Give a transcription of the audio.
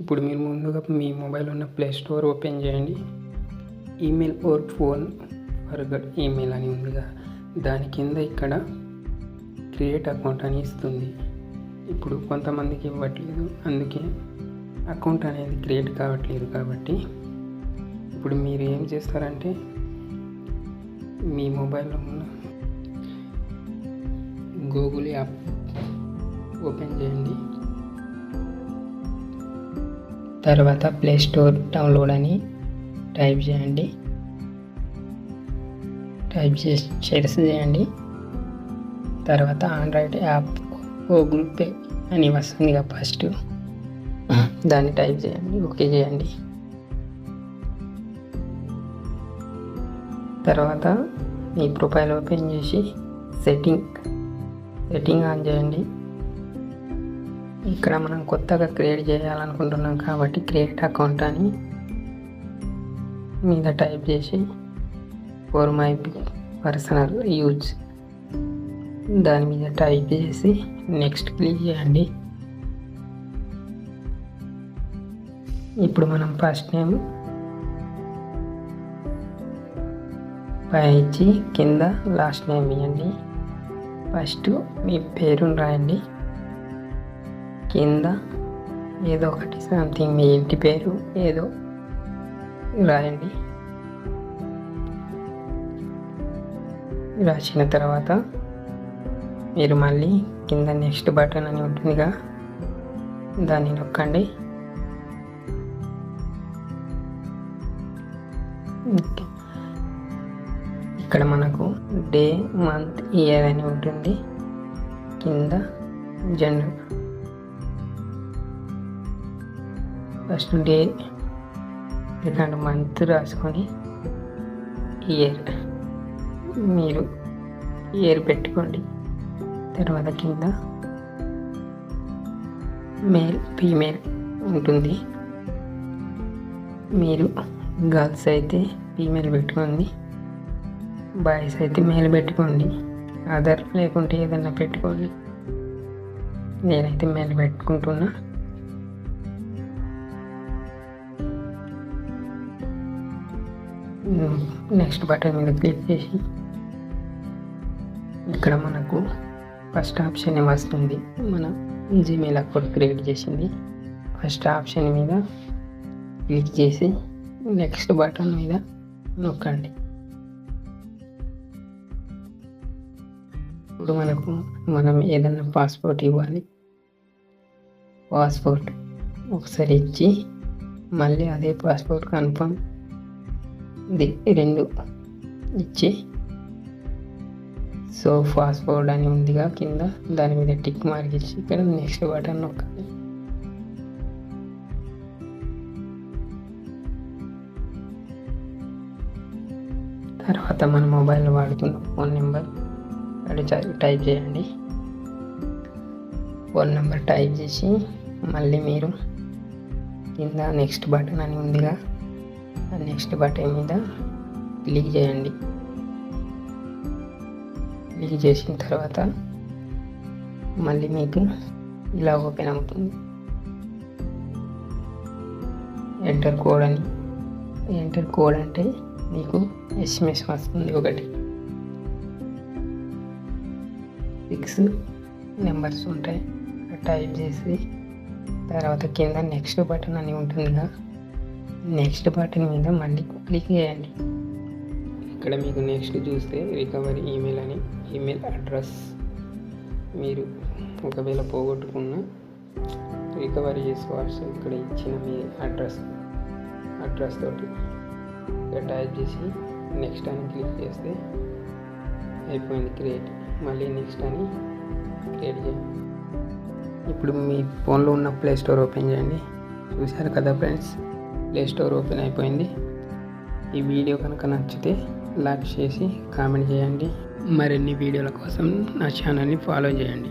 ఇప్పుడు మీరు ముందుగా మీ మొబైల్ ఉన్న ప్లే స్టోర్ ఓపెన్ చేయండి. Email or phone forgot email అని ఉందిగా దాని కింద ఇక్కడ క్రియేట్ అకౌంట్ అని ఇస్తుంది. ఇప్పుడు కొంతమందికి ఇవ్వట్లేదు. అందుకే అకౌంట్ అనేది క్రియేట్ కావట్లేదు కాబట్టి ఇప్పుడు మీరు ఏం చేస్తారంటే మీ మొబైల్లో ఉన్న గూగుల్ యాప్ ఓపెన్ చేయండి. తర్వాత ప్లే స్టోర్ డౌన్లోడ్ అని టైప్ చేయండి. టైప్ చేసి షేర్స్ చేయండి. తర్వాత ఆండ్రాయిడ్ యాప్ గూగుల్ పే అని వస్తుందిగా ఫస్ట్ దాన్ని టైప్ చేయండి. ఓకే చేయండి. తర్వాత మీ ప్రొఫైల్ ఓపెన్ చేసి సెట్టింగ్ సెట్టింగ్ ఆన్ చేయండి. ఇక్కడ మనం కొత్తగా క్రియేట్ చేయాలనుకుంటున్నాం కాబట్టి క్రియేట్ అకౌంట్ అని మీద టైప్ చేసి ఫోర్ మై పర్సనల్ యూజ్ దాని మీద టైప్ చేసి నెక్స్ట్ క్లిక్ చేయండి. ఇప్పుడు మనం ఫస్ట్ నేమ్ పై ఇచ్చి కింద లాస్ట్ నేమ్ ఇవ్వండి. ఫస్ట్ మీ పేరును రాయండి. కింద ఏదో ఒకటి సంథింగ్ మీ ఇంటి పేరు ఏదో రాయండి. రాసిన తర్వాత మీరు మళ్ళీ కింద నెక్స్ట్ బటన్ అని ఉంటుందిగా దాన్ని నొక్కండి. ఇక్కడ మనకు డే మంత్ ఇయర్ అని ఉంటుంది. కింద general first day second month రాసుకొని ఇయర్ మీరు ఇయర్ పెట్టుకోండి. తర్వాత కింద మేల్ ఫీమేల్ ఉంటుంది. మీరు గర్ల్స్ అయితే ఫీమేల్ పెట్టుకోండి. బాయ్స్ అయితే మేల్ పెట్టుకోండి. అదర్ లేకుంటే ఏదైనా పెట్టుకోండి. నేనైతే మేల్ పెట్టుకుంటున్నా. నెక్స్ట్ బటన్ మీద క్లిక్ చేసి ఇక్కడ మనకు ఫస్ట్ ఆప్షన్ వస్తుంది? మన జీమెయిల్ అకౌంట్ క్రియేట్ చేసింది. ఫస్ట్ ఆప్షన్ మీద క్లిక్ చేసి నెక్స్ట్ బటన్ మీద నొక్కండి. ఇప్పుడు మనకు మనం ఏదైనా పాస్పోర్ట్ ఇవ్వాలి. పాస్పోర్ట్ ఒకసారి ఇచ్చి మళ్ళీ అదే పాస్పోర్ట్ కన్ఫర్మ్ ఇది రెండు ఇచ్చి. సో ఫాస్ట్ ఫోర్డ్ అని ఉందిగా కింద. దాని మీద టిక్ మార్క్ ఇచ్చి ఇక్కడ నెక్స్ట్ బటన్ నొక్కాలి. తర్వాత మన మొబైల్ వాడుతున్న ఫోన్ నెంబర్ ఇక్కడ టైప్ చేయండి. ఫోన్ నెంబర్ టైప్ చేసి మళ్ళీ మీరు కింద నెక్స్ట్ బటన్ అని ఉందిగా. నెక్స్ట్ బటన్ మీద క్లిక్ చేయండి. క్లిక్ చేసిన తర్వాత మళ్ళీ మీకు ఇలా ఓపెన్ అవుతుంది. ఎంటర్ కోడ్ అని. ఎంటర్ కోడ్ అంటే మీకు ఎస్ఎంఎస్ వస్తుంది ఒకటి. సిక్స్ నెంబర్స్ ఉంటాయి. టైప్ చేసి తర్వాత కింద నెక్స్ట్ బటన్ అని ఉంటుందిగా నెక్స్ట్ బటన్ మీద మళ్ళీ క్లిక్ చేయండి. ఇక్కడ మీకు నెక్స్ట్ చూస్తే రికవరీ ఈమెయిల్ అని ఈమెయిల్ అడ్రస్ మీరు ఒకవేళ పోగొట్టుకున్న రికవరీ చేసుకోవచ్చు ఇక్కడ ఇచ్చిన మీ అడ్రస్ అడ్రస్ తోటి ఇక్కడ టైప్ చేసి నెక్స్ట్ అని క్లిక్ చేస్తే అయిపోయింది క్రియేట్. మళ్ళీ నెక్స్ట్ అని క్రియేట్ చేయండి. ఇప్పుడు మీ ఫోన్లో ఉన్న ప్లే స్టోర్ ఓపెన్ చేయండి. చూశారు కదా ఫ్రెండ్స్? ప్లే స్టోర్ ఓపెన్ అయిపోయింది. ఈ వీడియో కనుక నచ్చితే లైక్ చేసి కామెంట్ చేయండి. మరిన్ని వీడియోల కోసం నా ఛానల్ని ఫాలో చేయండి.